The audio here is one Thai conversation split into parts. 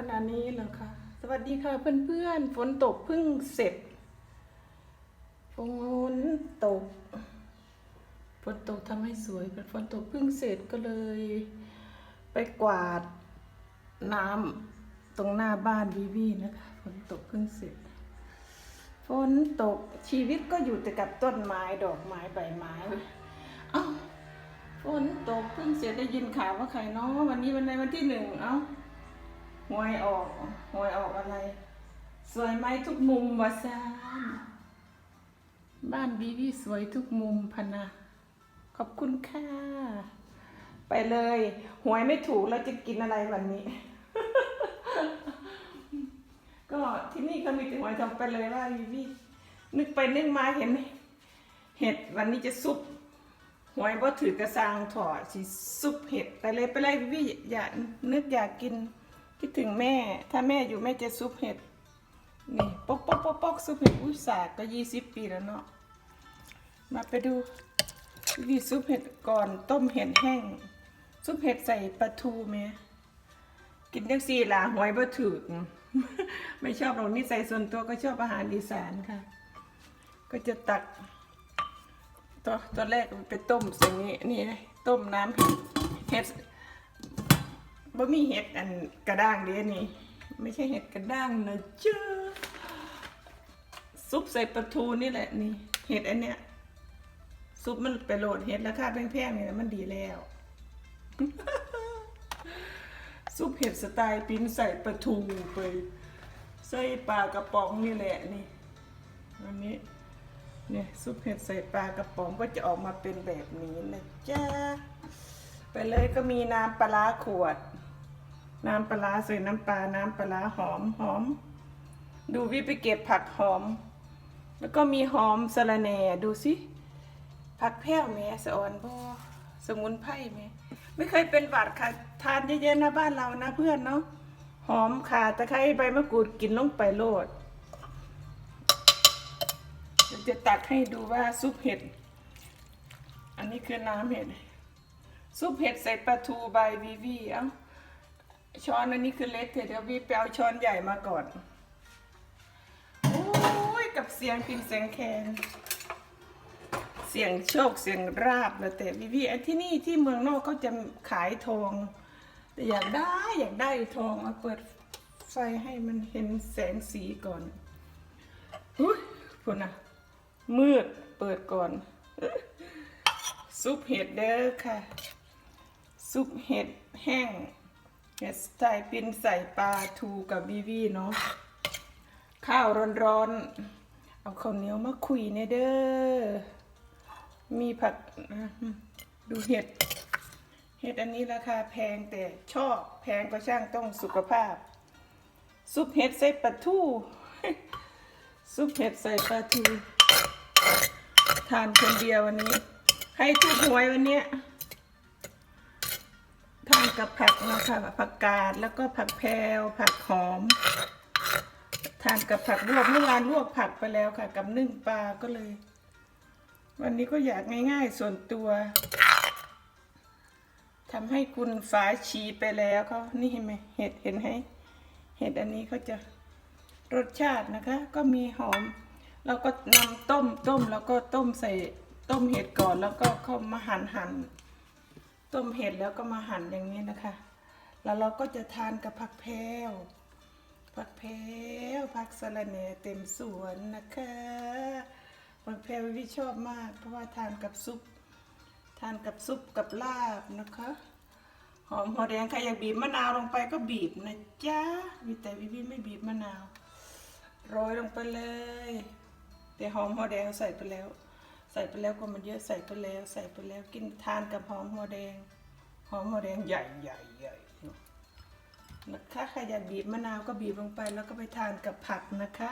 ขณะนี้เหรอคะสวัสดีค่ะเพื่อนๆ ฝนตกเพิ่งเสร็จ ฝนตก ฝนตกทำให้สวยเป็นฝนตกเพิ่งเสร็จก็เลย ไปกวาดน้ำตรงหน้าบ้านวิวีนะคะ ฝนตกเพิ่งเสร็จ ฝนตกชีวิตก็อยู่แต่กับต้นไม้ดอกไม้ใบไม้เอ้าฝนตกเพิ่งเสร็จได้ยินข่าวว่าใครเนาะวันนี้วันไหนวันที่หนึ่งเอ้า หวยออกหวยออกอะไร สวยไหมทุกมุมวะซานบ้านบีบีสวยทุกมุมพนะขอบคุณค่ะ ไปเลยหวยไม่ถูกเราจะกินอะไรวันนี้ ก็ที่นี่เขามีแต่หวยทองไปเลยว่าบีบีนึกไปนึกมาเห็น เห็ดวันนี้จะซุปหวยบ่ถือกระซังถอดสิซุปเห็ดไปเลยไปเลยบีบีอยากนึกอยากกิน คิดถึงแม่ ถ้าแม่อยู่แม่จะซุปเห็ด นี่ปอกปอกปอกปอกซุปเห็ดอุ้ยศาสก็ยี่สิบปีแล้วเนาะ มาไปดูวิธีซุปเห็ดก่อนต้มเห็ดแห้ง ซุปเห็ดใส่ปลาทูไหมกินจังสี่ล่ะหวยบ่ถืกไม่ชอบหรอกนิสัยส่วนตัวก็ชอบอาหารอีสานค่ะ ก็จะตักตัวตัวแรกไปต้มอย่งนี้นี่ต้มน้ำเห็ด บ่มีเห็ดอันกระด้างเด้นี่ ไม่ใช่เห็ดกระด้างนะเจ้าซุปใส่ปลาทูนี่แหละนี่ เห็ดอันเนี้ยซุปมันไปโหลดเห็ดราคาแพงๆนี่นะมันดีแล้ว ซุปเห็ดสไตล์ปิ้นใส่ปลาทูไปใส่ปลากระป๋องนี่แหละนี่อันนี้เนี่ยซุปเห็ดใส่ปลากระป๋องก็จะออกมาเป็นแบบนี้นะจ๊ะไปเลยก็มีน้ำปลาขวด น้ำปลาใส่น้ำปลา น้ำปลาหอมหอม ดูวิไปเก็บผักหอม แล้วก็มีหอมสะระแหน่ดูสิ ผักแพร่วแม่สะออนบ่สมุนไพรแม่ไม่เคยเป็นหวัดค่ะ ทานเยอะๆนะบ้านเรานะเพื่อนเนาะ หอมข่าตะไคร้ใบมะกรูดกินลงไปโลดเดี๋ยวจะตักให้ดูว่าซุปเห็ด อันนี้คือน้ำเห็ด ซุปเห็ดใส่ปลาทูใบวีวีเอ้า ช้อนอันนี้คือเล็กเดี๋ยววีไปเอาช้อนใหญ่มาก่อนโอ้ยกับเสียงพินเสียงแคนเสียงโชคเสียงราบแล้วแต่วีวีที่นี่ที่เมืองนอกเขาจะขายทอง แต่อยากได้อยากได้ทองเอาเปิดไฟให้มันเห็นแสงสีก่อนอุ้ยคุณนะมืดเปิดก่อน ซุปเห็ดเด้อค่ะ ซุปเห็ดแห้ง เห็ดสไตปิ้นใส่ปลาทูกับบีวีเนาะข้าวร้อนๆ เอาข้าวเหนียวมาคุยเนเด้อ มีผักอะดูเห็ด เห็ดอันนี้ราคาแพงแต่ชอบแพงก็ช่างต้องสุขภาพ ซุปเห็ดใส่ปลาทูซุปเห็ดใส่ปลาทูทานคนเดียววันนี้ ให้ทุกหวยวันเนี้ย ทานกับผักนะคะผักกาดแล้วก็ผักแพรวผักหอม ทานกับผักลวกเมื่อวานลวกผักไปแล้วค่ะ กับนึ่งปลาก็เลย วันนี้ก็อยากง่ายๆส่วนตัวทำให้คุณฟ้าชีไปแล้วเขานี่เห็นไหมเห็ดเห็นไหมเห็ดอันนี้เขาจะรสชาตินะคะ ก็มีหอมแล้วก็นำต้มต้มแล้วก็ต้มใส่ต้มเห็ดก่อนแล้วก็เข้ามาหั่นหั่น ต้มเห็ดแล้วก็มาหั่นอย่างนี้นะคะ แล้วเราก็จะทานกับผักแพรวผักแพรวผักสะระแหน่เต็มสวนนะคะผักแพรววิชอบมาก เพราะว่าทานกับซุป ทานกับซุปกับลาบนะคะหอมหัวแดงใครอยากบีบมะนาวลงไปก็บีบนะจ๊ะวิแต่วิวิไม่บีบมะนาวโรยลงไปเลย แต่หอมหัวแดงใส่ไปแล้ว ใส่ไปแล้วก็มันเยอะใส่ไปแล้วใส่ไปแล้วกินทานกับหอมหัวแดง หอมหัวแดงใหญ่ใหญ่ใหญ่นะคะใครอยากบีบมะนาวก็บีบลงไปแล้วก็ไปทานกับผักนะคะ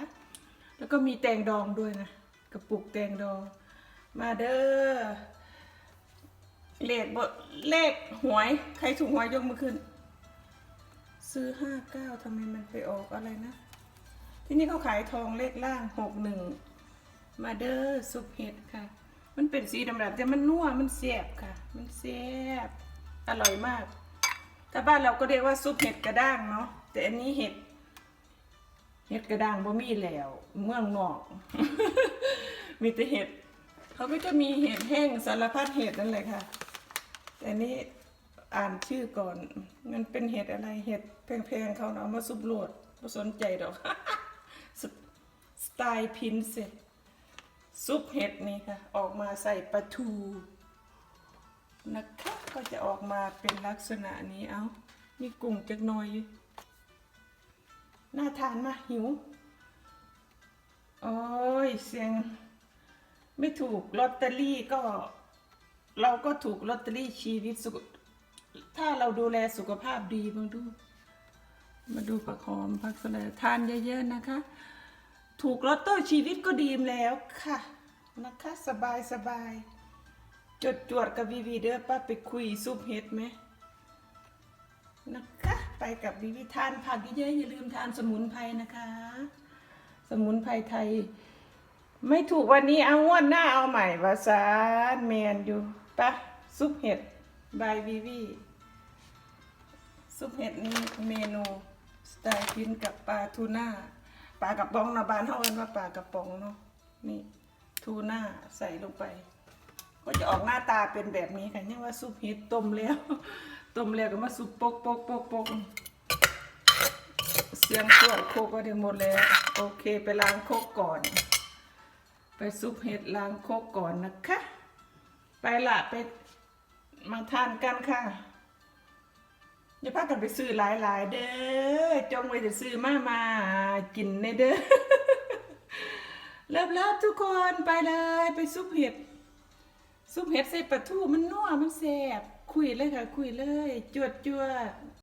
แล้วก็มีแตงดองด้วยนะกระปุกแตงดอง มาเด้อเลขบเลขหวย ใครถูกหวยยกมือขึ้น ซื้อห้าเก้าทำไมมันไปออกอะไรนะ ที่นี่เขาขายทองเลขล่างหกหนึ่ง มาเดอร์ซุปเห็ดค่ะ มันเป็นสีดำๆแต่มันนัวมันแซ่บค่ะ มันแซ่บอร่อยมากถ้าบ้านเราก็เรียกว่าซุปเห็ดกระด้างเนาะแต่อันนี้เห็ดเห็ดกระด้างบ่มีแล้ว เมืองนอก มีแต่เห็ดเขาก็จะมีเห็ดแห้งสารพัดเห็ดนั่นแหละค่ะ แต่นี่อ่านชื่อก่อน มันเป็นเห็ดอะไรเห็ดแพงๆเขาเอาะมาซุปโรดไม่สนใจดอก สไตล์พินเซ ซุปเห็ดนี่ค่ะ ออกมาใส่ปลาทูนะคะก็จะออกมาเป็นลักษณะนี้เอามีกุ้งจักหน่อย น่าทานมาหิว โอ้ย เสียง ไม่ถูกลอตเตอรี่ก็ เราก็ถูกลอตเตอรี่ชีวิตสุขถ้าเราดูแลสุขภาพดีมาดู มาดูผักหอมผักสะเลทานเยอะๆนะคะ ถูกลอตโต้ชีวิตก็ดีมแล้วค่ะนะคะสบายสบายจดจวดกับวีวีเด้อป้าไปคุยซุปเห็ดไหมนะคะ ไปกับวีวีทานผักเยอะๆอย่าลืมทานสมุนไพรนะคะ สมุนไพรไทย ไม่ถูกวันนี้เอางวดหน้าเอาใหม่วาซานแมนอยู่ปะซุปเห็ดบายวีวีซุปเห็ดนี่เมนูสไตล์กินกับปลาทูน่า ปลากระป๋องนะบ้านเฮาเอิ้นว่าปลากระป๋องเนาะนี่ทูน่าใส่ลงไป ก็จะออกหน้าตาเป็นแบบนี้ค่ะเนี่ว่าซุปเห็ดต้มแล้วต้มแล้วก็มาซุปปกปกปกปกเสียงขวดโคกก็ได้หมดแล้ว โอเคไปล้างโคกก่อน ไปซุปเห็ดล้างโคกก่อนนะคะ ไปละไปมาทานกันค่ะ อย่าพากันไปซื้อหลายๆ เด้อจงไว้จะซื้อมามากินในเด้อเลิฟเลิฟทุกคนไปเลยไปซุปเห็ด ซุปเห็ดใส่ปลาทูมันนัวมันแซ่บคุยเลยค่ะ คุยเลย จวดจวด